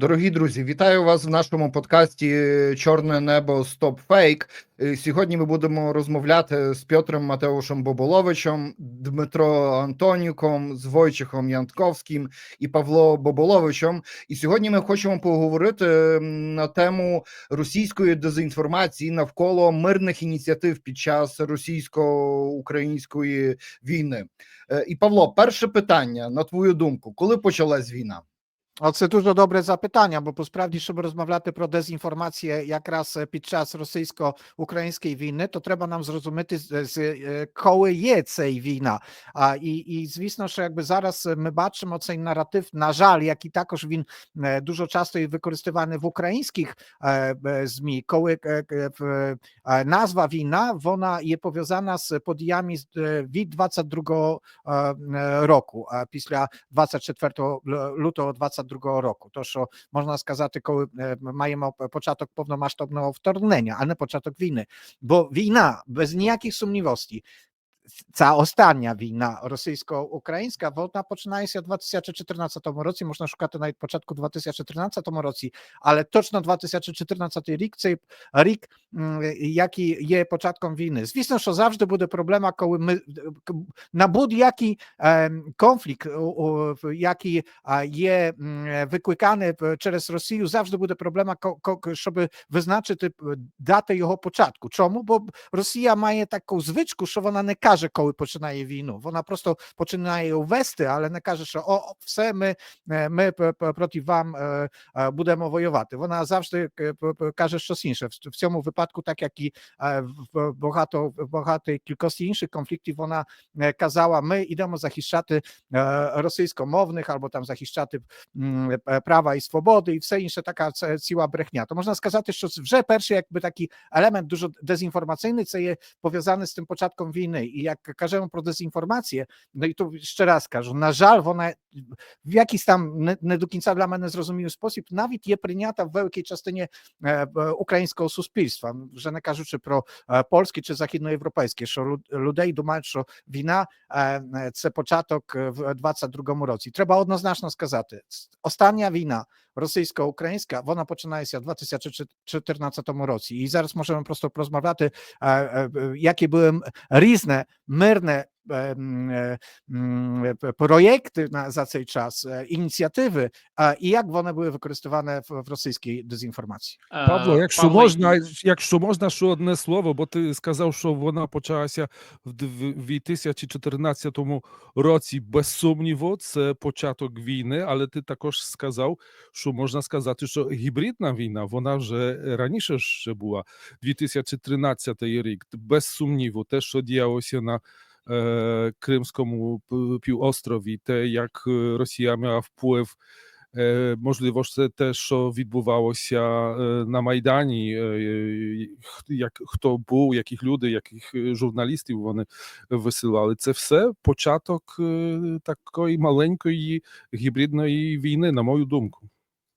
Дорогі друзі, вітаю вас в нашому подкасті Чорне небо Стоп Фейк. Е, Сьогодні ми будемо розмовляти з Пьотром Матеушем Боболовичем, Дмитро Антонюком, з Войчихом Янтковським і Павло Боболовичем. І сьогодні ми хочемо поговорити на тему російської дезінформації навколо мирних ініціатив під час російсько-української війни. Е, І Павло, перше питання на твою думку, коли почалась війна? А це дуже добре запитання, бо посправді, щоб розмовляти про дезінформацію якраз е, під час російсько-української війни, то треба нам зрозуміти, з, з, е, коли є ця війна. А і, і звісно, що якби зараз е, ми бачимо цей наратив, на жаль, який також він е, дуже часто і використовуваний в українських е, е, змі, коли е, е, в- е, назва війна вона є пов'язана з подіями з, е, від 22 е, е, року, а після 24 лю- лютого 22 року. То що можна сказати, коли е, ми маємо п- початок повномасштабного вторгнення, а не початок війни. Бо війна без ніяких сумнівостей. Ця остання війна російсько-українська, вона починається в 2014 році. Можна шукати навіть початку 2013 році, але точно 2014 рік цей рік, м, який є початком війни. Звісно, що завжди буде проблема, коли ми е, к- на будь-який ем, конфлікт, о- о, в- який а, є м, е, викликаний п- через Росію, завжди буде проблема, ко- ко- щоб визначити е, дати його початку. Чому? Бо Росія має таку звичку, що вона не каже, коли починає війну. Вона просто починає ввести, але не каже, що о, все ми, е, ми п- п- проти вам е, е, будемо воювати. Вона завжди е, п- п- каже щось інше. В в цьому випадку, так як і е, в багато в багатій кількості інших конфліктів, вона е, казала: ми йдемо захищати е, російськомовних або там захищати м, е, права і свободи, і все інше така це ціла брехня. То можна сказати, що це вже перший якби такий елемент дуже дезінформаційний, це є пов'язаний з тим початком війни. І як кажемо про дезінформацію, ну і то ще раз кажу, на жаль, вона в якийсь там не, не до кінця для мене зрозумілий спосіб навіть є прийнята в великій частині е, б- українського суспільства, вже не кажучи про е, польське чи західноєвропейське, що лю- людей думають, що війна е, е, це початок е, в 22-му році. Треба однозначно сказати, с- остання війна російсько-українська, вона починається в 2014 році. І зараз можемо просто порозмовляти, е, які були різне мирне. Е, м, е, м, е, Проєкти на за цей час, е, ініціативи, а, і як вони були використані в, в російській дезінформації. Павло, Е, якщо Павло, можна, якщо можна, ще одне слово, бо ти сказав, що вона почалася в дв- 2014 році. Без сумніву, це початок війни, але ти також сказав, що можна сказати, що гібридна війна, вона вже раніше ще була, 2013 рік. Без сумніву, те, що діялося на е, Кримському п- півострові, те, як е, Росія мала вплив Е, Можливо, це те, що відбувалося е, на Майдані, е, е, як хто був, яких люди, яких е, журналістів вони висилали. Це все початок е, такої маленької гібридної війни, на мою думку.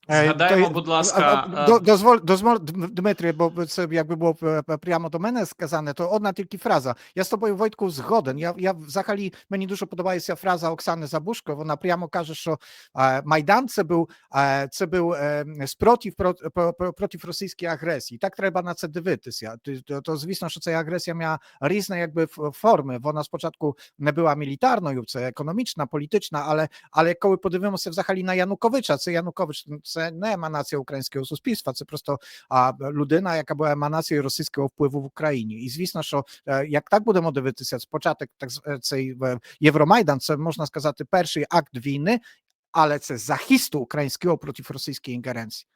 Е, Згадаємо, то- будь а- ласка, а, до- дозволь, дозволь, Дм- Дмитрій, бо це якби було е, е, прямо до мене сказане, то одна тільки фраза. Я з тобою, Войтку, згоден. Я, я взагалі мені дуже подобається фраза Оксани Забушко. Вона прямо каже, що е, Майдан це був е, це був е, спротив про, про, про- проти російської агресії. Так треба на це дивитися. То, то, то звісно, що ця агресія мала різні якби ф- форми. Вона спочатку не була мілітарною, це економічна, політична, але але коли подивимося взагалі на Януковича, це Янукович це не еманація українського суспільства, це просто а, людина, яка була еманацією російського впливу в Україні. І звісно, що е, як так будемо дивитися, спочатку так е, цей Євромайдан, це можна сказати перший акт війни, але це захисту українського проти російської інгеренції.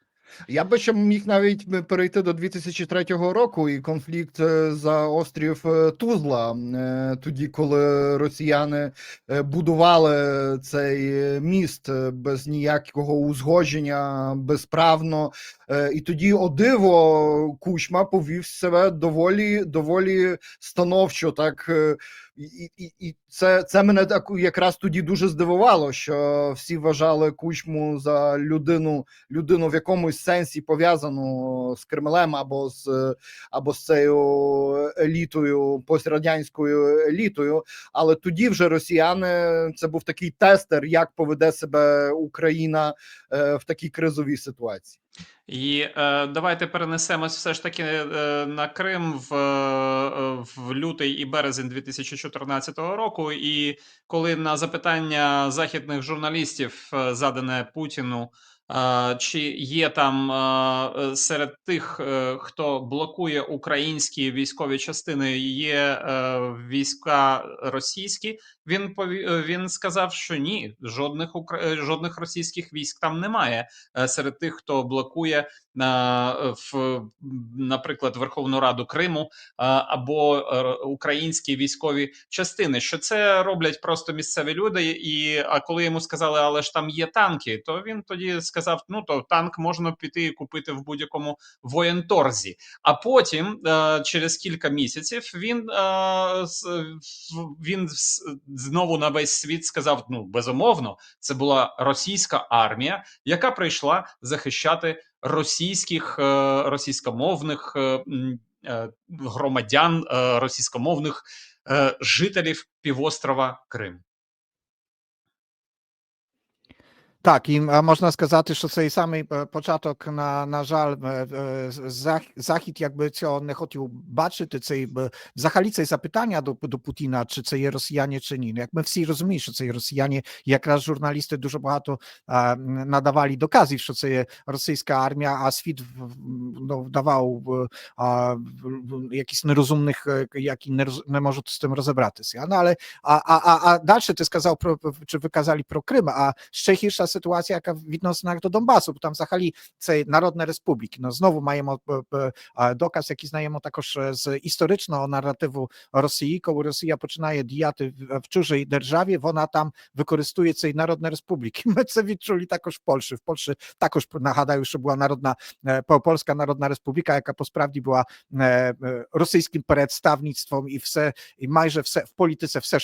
Я би ще міг навіть перейти до 2003 року і конфлікт е, за острів е, Тузла, е, тоді, коли росіяни е, будували цей е, міст е, без ніякого узгодження, безправно. Е, І тоді, о диво, Кучма повів себе доволі, доволі становчо, так е, І, і, і- це, це мене так якраз тоді дуже здивувало, що всі вважали кучму за людину, людину в якомусь сенсі пов'язану з Кремлем або з або з цією елітою, пострадянською елітою. Але тоді вже росіяни це був такий тестер, як поведе себе Україна е, в такій кризовій ситуації. І е, давайте перенесемось все ж таки е, на Крим в, е, в лютий і березень 2014 року. І коли на запитання західних журналістів е, задане Путіну, е, чи є там е, е, серед тих, е, хто блокує українські військові частини, є е, війська російські, він е, він сказав, що ні, жодних е, жодних російських військ там немає е, серед тих, хто блокує в, наприклад, Верховну Раду Криму або українські військові частини. Що це роблять просто місцеві люди? І а коли йому сказали, але ж там є танки, то він тоді сказав: ну то танк можна піти і купити в будь-якому воєнторзі. А потім, через кілька місяців, він він знову на весь світ сказав: ну безумовно, це була російська армія, яка прийшла захищати російських е, російськомовних е, е, громадян, російськомовних жителів півострова Крим. Так, і е, можна сказати, що цей самий е, початок, на, на жаль, е, е, Зах- Захід якби цього не хотів бачити, цей, б- взагалі це запитання до, до Путіна, чи це є росіяни, чи ні. Ну, Як ми всі розуміємо, що це є росіяни, якраз журналісти дуже багато е, надавали доказів, що це є російська армія, а світ в- в- ну, вдавав е, а, в- в- якісь нерозумних, е, які не, роз- не можуть з тим розібратися. Ну, але а, а, а, а далі ти сказав про чи ви казали про Крим, а ще гірша ситуація, яка в відносинах до Донбасу, бо там взагалі це народна республіка. Ну знову маємо е, е, а, доказ, який знаємо також е, з історичного наративу Росії, коли Росія починає діяти в, в чужій державі, вона там використовує цей народні республіки. Ми це відчули також в Польщі. В Польщі також нагадаю, що була народна е, По- Польська Народна Республіка, яка по справді була е, е, російським представництвом, і все, і майже все в політиці, все,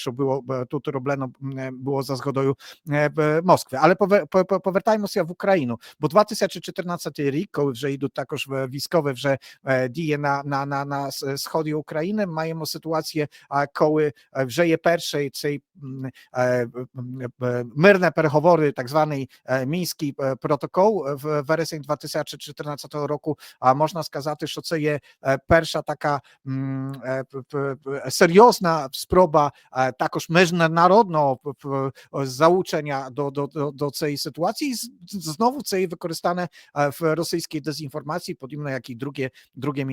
що було е, тут роблено, м, е, було за згодою е, в Москви. Але пове- по- по- повертаємося в Україну, бо 2014 рік, коли вже йдуть також е, військові вже е, дії на, на, на, на с- сході України, маємо ситуацію, а, коли е, вже є перший цей м, е, м, е, мирне переговори, так званий е, мінський е, протокол е, в вересень 2014 року. А можна сказати, що це є е, перша така м, е, п- п- п- серйозна спроба е, також міжнародного п- п- залучення до, до, до, до цієї ситуації. І з- Знову це і використане е, в російській дезінформації, подібно як і друге, друге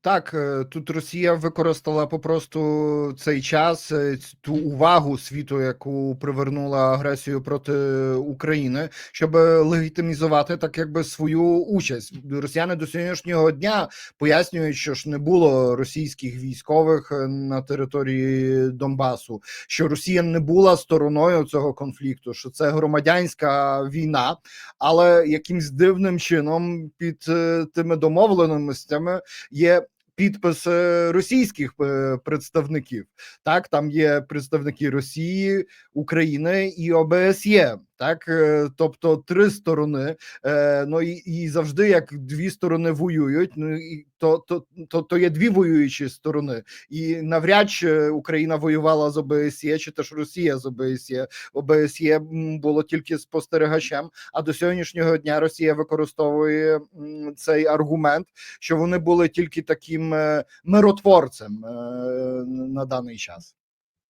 Так, е, тут Росія використала попросту цей час, е, ту увагу світу, яку привернула агресію проти України, щоб легітимізувати так, якби свою участь. Росіяни до сьогоднішнього дня пояснюють, що ж не було російських військових е, на території Донбасу, що Росія не була стороною цього конфлікту, що це громадянська війна, але якимсь дивним чином під е, тими домовленостями є підпис е, російських е, представників. Так, там є представники Росії, України і ОБСЄ. Так, е, тобто три сторони. Е, Ну і, і завжди, як дві сторони воюють, ну і то, то, то, то є дві воюючі сторони. І навряд чи Україна воювала з ОБСЄ, чи теж Росія з ОБСЄ. ОБСЄ було тільки спостерігачем. А до сьогоднішнього дня Росія використовує цей аргумент, що вони були тільки таким е, миротворцем на даний час.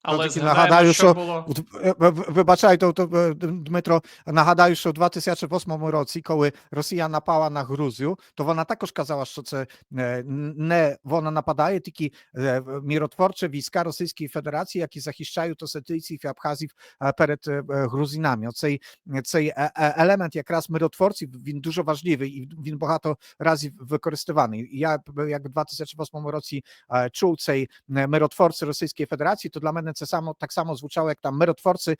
Але тільки згадаємо, нагадаю, що що було. От, е, в- в- Вибачайте, то, е, Дмитро, нагадаю, що в 2008 році, коли Росія напала на Грузію, то вона також казала, що це е, не вона нападає, тільки е, міротворчі війська Російської Федерації, які захищають осетийців і абхазів е, перед е, е, грузинами. Оцей цей е, е, елемент якраз миротворців, він дуже важливий і він багато разів використований. І Я як в 2008 році е, чув цей е, миротворці Російської Федерації, то для мене напевне, це само так само звучало, як там миротворці е,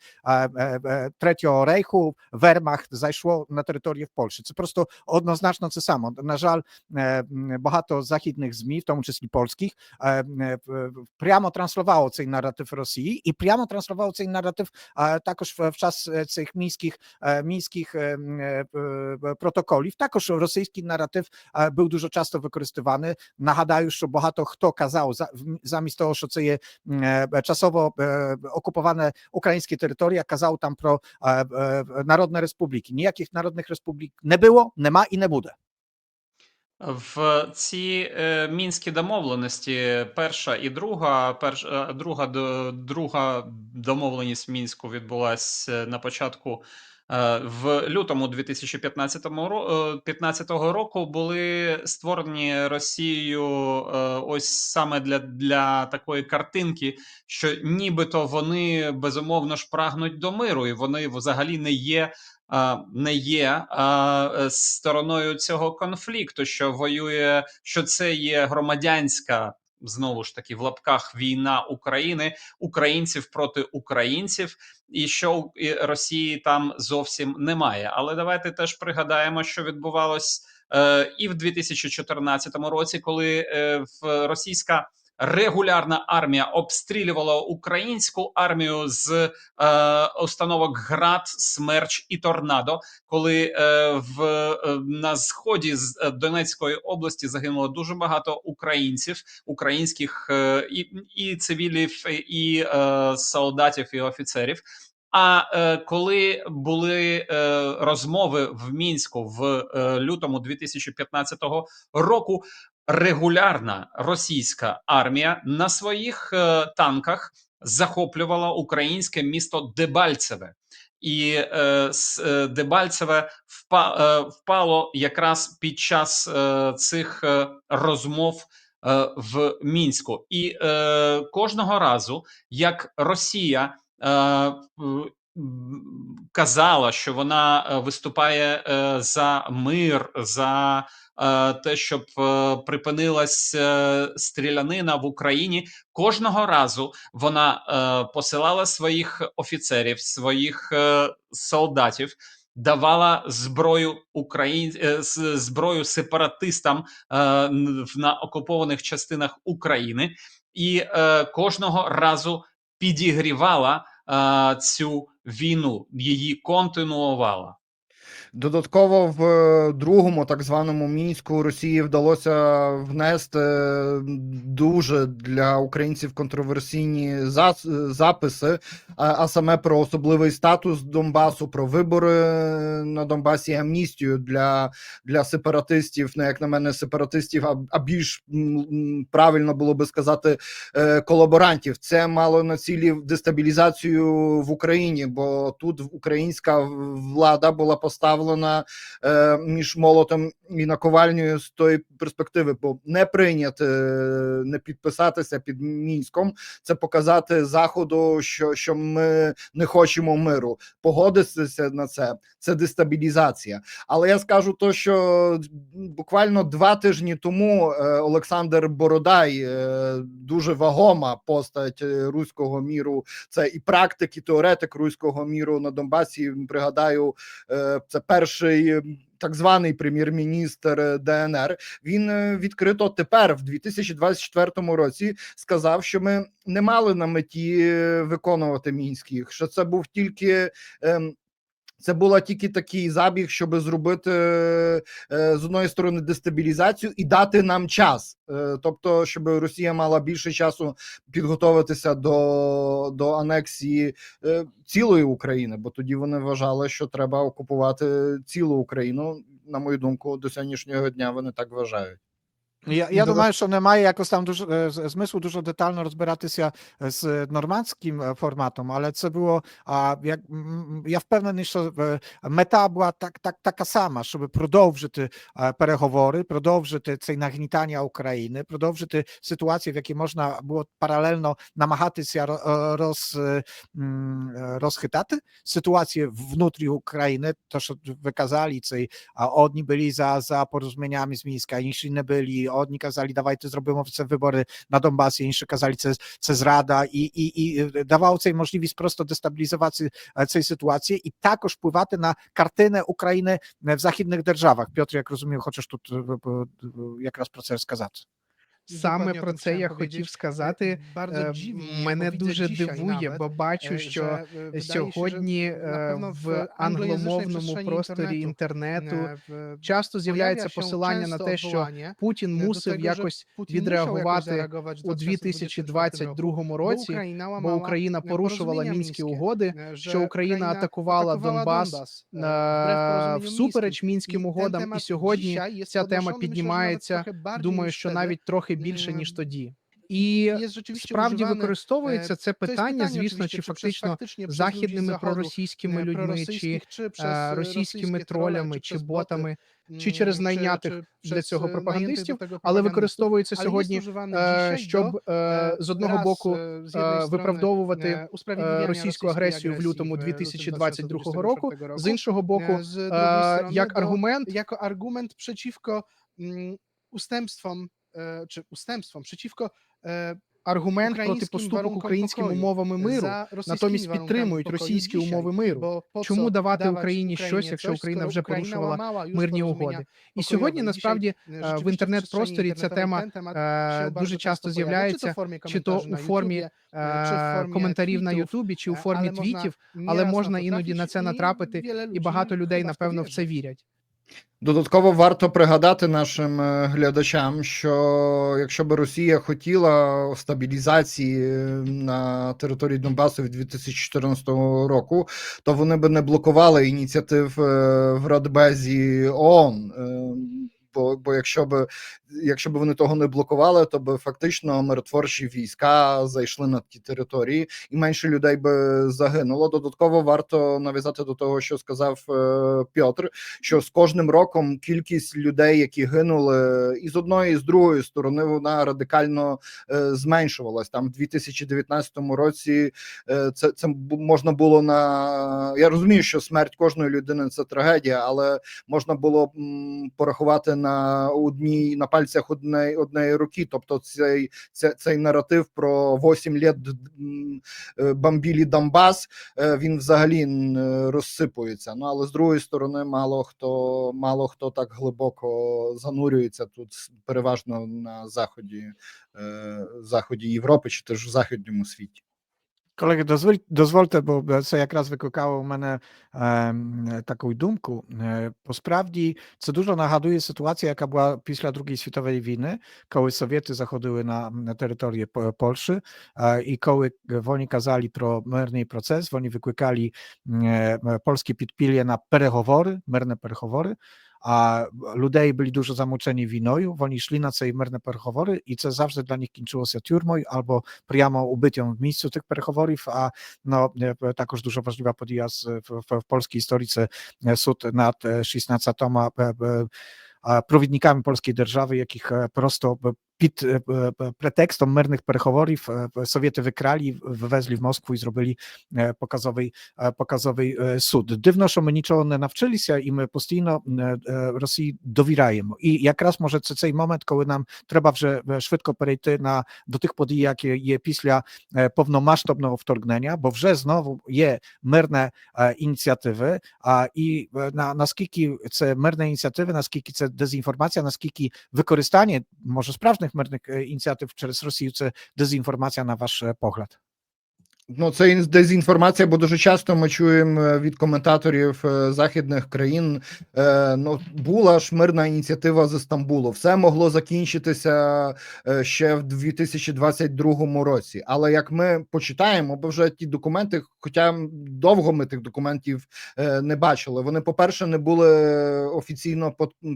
е, е, Третього рейху, Вермахт зайшло на територію Польщі. Це просто однозначно це само. На жаль, е, м, багато західних змі, в тому числі польських, е, е, п- прямо транслювало цей наратив Росії і прямо транслювало цей наратив е, також в, в час е, цих мінських, е, мінських е, м, е, п- протоколів. Також російський наратив е, був дуже часто використований. Нагадаю, що багато хто казав за- в- замість того, що це є м, е, часово е, окуповане ukraińskie terytoria, казав там про narodne е, народні республіки. Ніяких народних республік не було, нема і не буде. В ці е, мінські домовленості, перша і друга, перш, е, друга, друга домовленість в мінську відбулась е, на початку в лютому 2015 ро- е, 15 року. Були створені Росією е, ось саме для, для такої картинки, що нібито вони безумовно ж прагнуть до миру, і вони взагалі не є не є е, стороною цього конфлікту, що воює, що це є громадянська. Знову ж таки, в лапках війна України, українців проти українців, і що Росії там зовсім немає. Але давайте теж пригадаємо, що відбувалось е, і в 2014 році, коли е, в російська регулярна армія обстрілювала українську армію з е, установок ГРАД, Смерч і Торнадо, коли е, в е, на сході з е, Донецької області загинуло дуже багато українців, українських е, і, і цивілів, і е, солдатів і офіцерів. А е, коли були е, розмови в мінську в е, лютому 2015 року, регулярна російська армія на своїх е, танках захоплювала українське місто Дебальцеве. І е, е, Дебальцеве впа, е, впало якраз під час е, цих е, розмов е, в мінську, і е, кожного разу, як Росія е, казала, що вона е, виступає е, за мир, за е, те, щоб припинилась стрілянина в Україні. Кожного разу вона посилала своїх офіцерів, своїх солдатів. Давала зброю Україн... зброю сепаратистам на окупованих частинах України, і кожного разу підігрівала цю війну, її континуувала. Додатково в е, другому, так званому мінську, Росії вдалося внести дуже для українців контроверсійні записи, а, саме про особливий статус Донбасу, про вибори на Донбасі, амністію для, для сепаратистів, не як на мене, сепаратистів, а, більш правильно було би сказати е, колаборантів. Це мало на цілі дестабілізацію в Україні, бо тут українська влада була поставлена е, між молотом і наковальнею з тої перспективи, бо не прийняти, е, не підписатися під мінськом, це показати заходу, що, що ми не хочемо миру. Погодитися на це це дестабілізація. Але я скажу то, що буквально два тижні тому е, Олександр Бородай, е, дуже вагома постать руського міру, це і практик, і теоретик руського міру на Донбасі. Пригадаю, це перший. е, Так званий прем'єр-міністр е, ДНР він е, відкрито тепер, в 2024 році, сказав, що ми не мали на меті е, виконувати мінських, що це був тільки ем, це була тільки такий забіг, щоб зробити е, з одної сторони дестабілізацію і дати нам час, Е, тобто, щоб Росія мала більше часу підготуватися до, до анексії е, цілої України, бо тоді вони вважали, що треба окупувати цілу Україну. На мою думку, до сьогоднішнього дня вони так вважають. Я, я Додат- думаю, що немає якось там дуже е, з- змислу дуже детально розбиратися з нормандським е, форматом, але це було а як м, я впевнений, що е, мета була так, так така сама, щоб продовжити е, переговори, продовжити це нагнітання України, продовжити ситуацію, в якій можна було паралельно намагатися ро- е, роз, е, м, е, розхитати ситуацję внутрі України, to, що ви казали, це а одні byli za, za porozumieniami z Mińska, inni nie byli, одні казали, давайте зробимо це вибори на Донбасі, інші казали, це, це зрада, і, і, і давав цей можливість просто дестабілізувати е, цієї ситуації і також впливати на картини України е, в західних державах. Петр, як розумію, хочеш тут е, е, Саме про це я хотів сказати. Е, mnie, Мене дуже дивує, бо бачу, е, що е, сьогодні е, в англомовному просторі інтернету е, часто з'являється посилання на те, що Путін мусив якось відреагувати у 2024 roku, 2022 bo році, бо Україна порушувала мінські угоди, е, що Україна атакувала Донбас е, е, всупереч мінським. угодам. І сьогодні ця тема піднімається. Думаю, що навіть трохи більше ніж тоді. І справді використовується е, це питання, звісно, чи фактично західними проросійськими е, людьми, чи е, російськими тролями, чи ботами, чи через найнятих для цього пропагандистів, але використовується сьогодні, щоб з одного боку виправдовувати російську агресію в лютому w lutym 2022 року, з іншого боку, drugiej strony як аргумент jako argument e, czy ustępstwom, przeciwko e, аргумент проти поступок українським умовами миру, натомість підтримують російські умови миру. Чому давати Україні щось, якщо Україна вже порушувала już мирні угоди? І сьогодні насправді е, в інтернет-просторі ця тема е, дуже часто з'являється, чи то у формі чи е, коментарів на Ютубі, чи у формі твітів, але можна іноді на це натрапити, і багато людей, напевно, в це вірять. Додатково варто пригадати нашим е, глядачам, що якщо би Росія хотіла стабілізації е, на території Донбасу від 2014 року, то вони би не блокували ініціатив е, в Радбезі ООН. Бо, бо якщо б якщо б вони того не блокували, то би фактично миротворчі війська зайшли на ті території, і менше людей би загинуло. Додатково варто нав'язати до того, що сказав е, Пьотр, що з кожним роком кількість людей, які гинули і з одної, і з другої сторони, вона радикально е, зменшувалась. Там в 2019 році е, це, це можна було на я розумію, що смерть кожної людини це трагедія, але можна було м, порахувати на одній на пальцях однієї однієї руки. Тобто, цей цей, цей наратив про 8 літ е, бомбілі Донбас, е, він взагалі е, розсипується. Ну але з другої сторони, мало хто мало хто так глибоко занурюється тут, переважно на заході, заході Європи чи теж в західному світі. Колеги, дозволь, дозвольте, бо це якраз викликало у мене е, таку думку. Е, по справді, це дуже нагадує ситуацію, яка була після Другої світової війни, коли Совєти заходили на, на територію По- Польщі, е, і коли вони казали про мирний процес, вони викликали е, польські підпілля на переговори, мирні переговори. А людей byli дуже замучені війною, вони йшли на ці мирні переговори, і це завжди для них кінчилося тюрмою або прямо убиттям в місці тих переговорів. А no, e, також дуже важлива подія з в, в, в польській історії це е, суд над е, 16 е, е, а, провідниками польської держави, яких е, просто е, під е, е, претекстом мирних переговорів е, Совєти викрали, вивезли в Москву і зробили е, показовий, е, показовий е, суд. Дивно, що ми нічого не навчилися, і ми постійно е, е, Росії довіряємо. І якраз може це цей момент, коли нам треба вже е, швидко перейти на до тих подій, які є після е, повномасштабного вторгнення, бо вже знову є мирні е, ініціативи. А і е, на наскільки це мирні ініціативи, наскільки це дезінформація, наскільки використання може справжніх мирних е, ініціатив через Росію, це дезінформація на ваш е, погляд. Ну, це ін- дезінформація, бо дуже часто ми чуємо е, від коментаторів е, західних країн. Е, ну, була ж мирна ініціатива з Стамбулу. Все могло закінчитися ще в 2022 році. Але як ми почитаємо, бо вже ті документи, хоча довго ми тих документів не бачили. Вони, по-перше, не були офіційно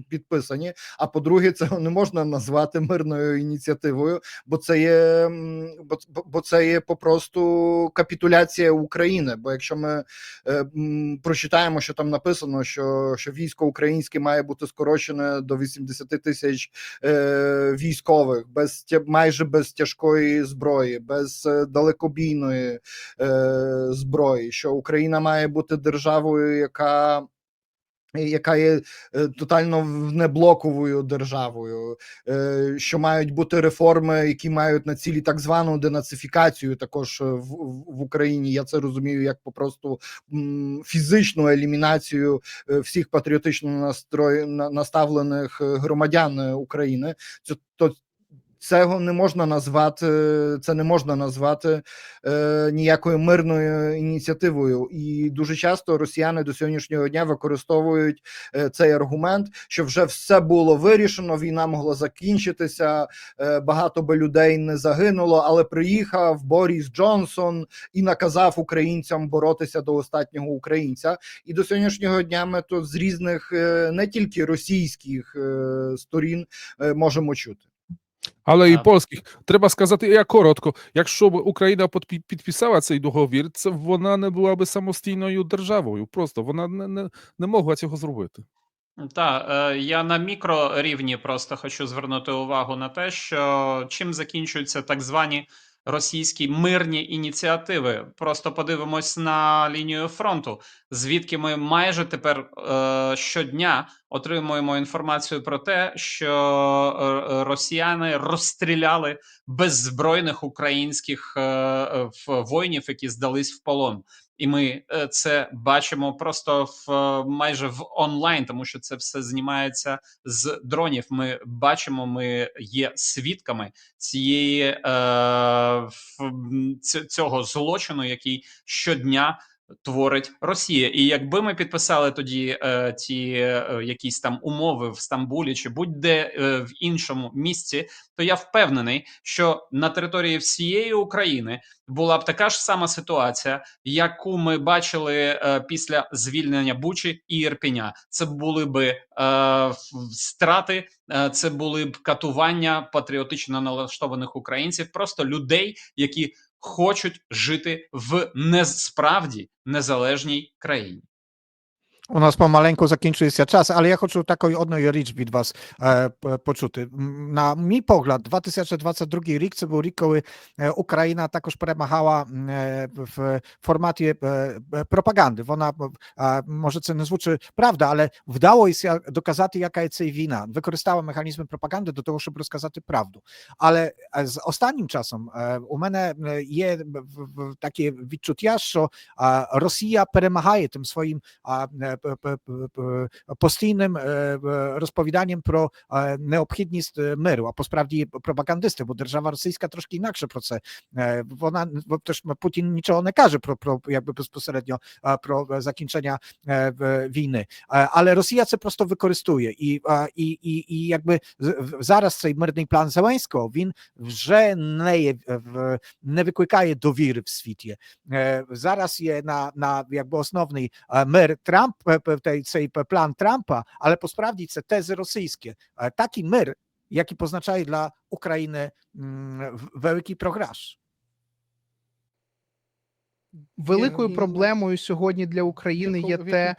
підписані. А по-друге, це не можна назвати мирною ініціативою, бо це є бо- бо це є попросту капітуляція України. Бо якщо ми е, м, прочитаємо, що там написано, що, що військо українське має бути скорочене до 80 тисяч е, військових, без майже без тяжкої зброї, без е, далекобійної е, зброї, що Україна має бути державою, яка яка є е, тотально внеблоковою неблоковою державою, е, що мають бути реформи, які мають на цілі так звану денацифікацію, також е, в, Україні. Я це розумію як попросту фізичну елімінацію всіх патріотично настрой на- наставлених громадян України. Це то. Цього не можна назвати, це не можна назвати е, ніякою мирною ініціативою, і дуже часто росіяни до сьогоднішнього дня використовують е, цей аргумент, що вже все було вирішено, війна могла закінчитися, е, багато би людей не загинуло, але приїхав Боріс Джонсон і наказав українцям боротися до останнього українця. І до сьогоднішнього дня ми тут з різних е, не тільки російських е, сторін е, можемо чути. Але і польських. Треба сказати, я коротко, якщо б Україна підписала цей договір, це вона не була би самостійною державою. Просто вона не, не, не могла цього зробити. Так, е, я на мікрорівні просто хочу звернути увагу на те, що чим закінчуються так звані російські мирні ініціативи. Просто подивимось на лінію фронту, звідки ми майже тепер е, щодня отримуємо інформацію про те, що е, росіяни розстріляли беззбройних українських е, е, воїнів, які здались в полон. І ми е, це бачимо просто в е, майже в онлайн, тому що це все знімається з дронів. Ми бачимо, ми є свідками цієї е, цього злочину, який щодня творить Росія. І якби ми підписали тоді е, ті е, якісь там умови в Стамбулі чи будь-де е, в іншому місці, то я впевнений, що на території всієї України була б така ж сама ситуація, яку ми бачили е, після звільнення Бучі і Ірпеня. Це були би е, страти, е, це були б катування патріотично налаштованих українців, просто людей, які хочуть жити в несправді незалежній країні. У нас помаленьку закінчується час, але я хочу таку одну річ від вас е, п- почути. М, На мій погляд, 2022 рік це був рік, коли е, Україна також перемагала м, е, в форматі е, е, пропаганди. Вона е, може це не звучить правда, але вдалося доказати, яка є це війна. Використала механізми пропаганди до того, щоб розказати правду. Але е, з останнім часом е, у мене е, є в- в- таке відчуття, що е, Росія перемагає тим своїм а, е, п- п- п- п- постійним е, е, розповіданням про е, необхідність е, миру. А посправді пропагандисти, бо держава російська трошки інакше про це. Е, Вона бо теж Путін нічого не каже про, про якби безпосередньо а, про е, закінчення е, в- війни. Е, Але Росія це просто використовує, і, а, і, і, і якби з- в- зараз цей мирний план Зеленського він вже не є Е, е, е, е. Е. Великою проблемою сьогодні для України є те,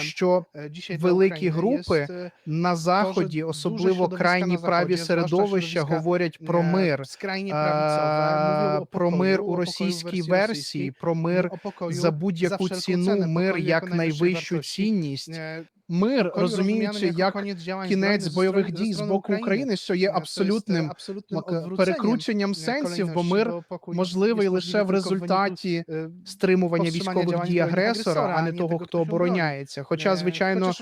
що e, великі групи e, на заході, особливо крайні праві середовища, говорять про e, мир. е, Про мир у російській версії, про мир o за будь-яку ціну, мир як найвищу цінність. Мир, розуміючи як кінець бойових дій з боку України. Що є абсолютним перекрученням сенсів, бо мир можливий лише в результаті стримування військових дій агресора, а не того, хто обороняється. Хоча, E, звичайно,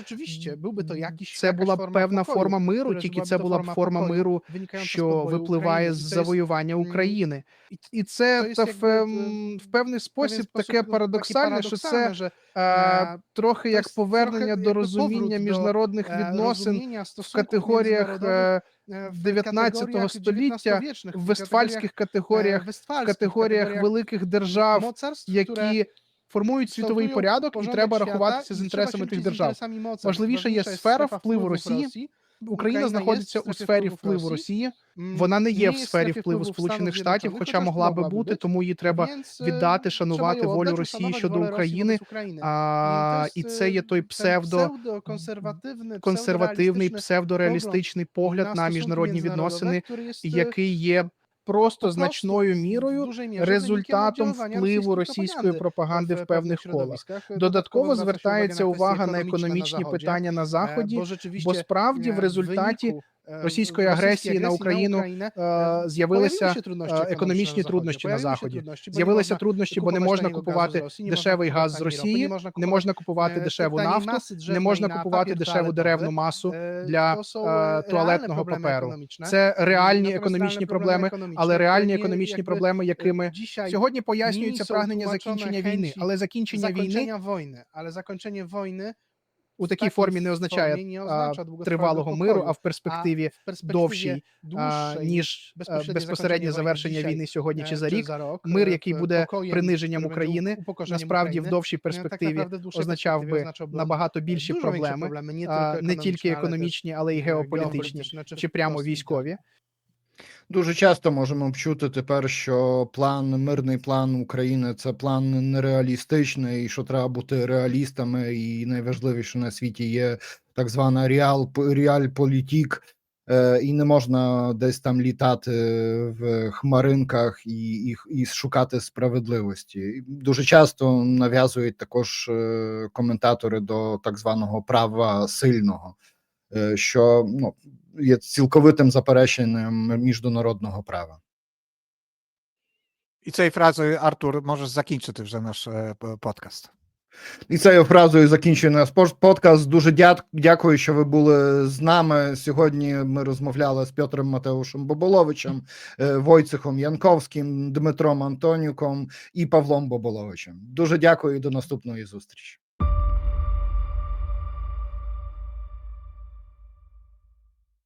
це була б певна форма миру, тільки це була б форма миру, що випливає з завоювання України. І, це та в, ем, певний спосіб таке парадоксальне, що це е, е, трохи як повернення до розуміння міжнародних e, відносин в категоріях е, e, w 19 kategoriach століття, в вестфальських категоріях, e, в категоріях великих держав, які формують світовий порядок, і треба рахуватися з інтересами тих держав. Важливіше є сфера впливу Росії. Україна знаходиться у сфері впливу Росії. Вона не є в сфері впливу Сполучених Штатів, хоча могла би бути, тому їй треба e, віддати, шанувати волю Росії щодо України. А, і це є той псевдо pseudo-консервативний, псевдореалістичний погляд на на міжнародні відносини, який є просто значною мірою результатом впливу російської пропаганди в певних колах. Додатково звертається увага на економічні питання на заході, bo бо справді в результаті російської агресії на Україну е, з'явилися е, ekonomiczne економічні труднощі на заході. З'явилися труднощі, бо не можна купувати дешевий газ з Росії, не можна купувати дешеву нафту, не можна купувати дешеву деревну масу для е, туалетного паперу. Це реальні економічні проблеми, але реальні економічні проблеми, якими сьогодні пояснюється прагнення закінчення війни, але закінчення війни ale zakończenie wojny у такій формі не означає а, тривалого миру, а в перспективі довшій, а, ніж е, безпосереднє завершення війни сьогодні e, чи за рік. Мир, e, який буде приниженням України, насправді в довшій e, перспективі означав би набагато більші проблеми, не тільки економічні, але й e, геополітичні, чи прямо військові. Дуже часто можемо чути тепер, що план, мирний план України це план нереалістичний, і що треба бути реалістами, і найважливіше на світі є так звана реал, реальполітік, е, і не можна десь там літати в хмаринках і, і, і шукати справедливості. Дуже часто нав'язують також е, коментатори до так званого права сильного, що ну, є цілковитим запереченням міжнародного права. I цією фразою, Артур, можеш закінчити вже наш е, подкаст. І цією фразою закінчує наш подкаст. Дуже дякую, що ви були з нами. Сьогодні ми розмовляли з Петром Матеушем Боболовичем, е, Войцехом Янковським, Дмитром Антонюком і Павлом Боболовичем. Дуже дякую і до наступної зустрічі.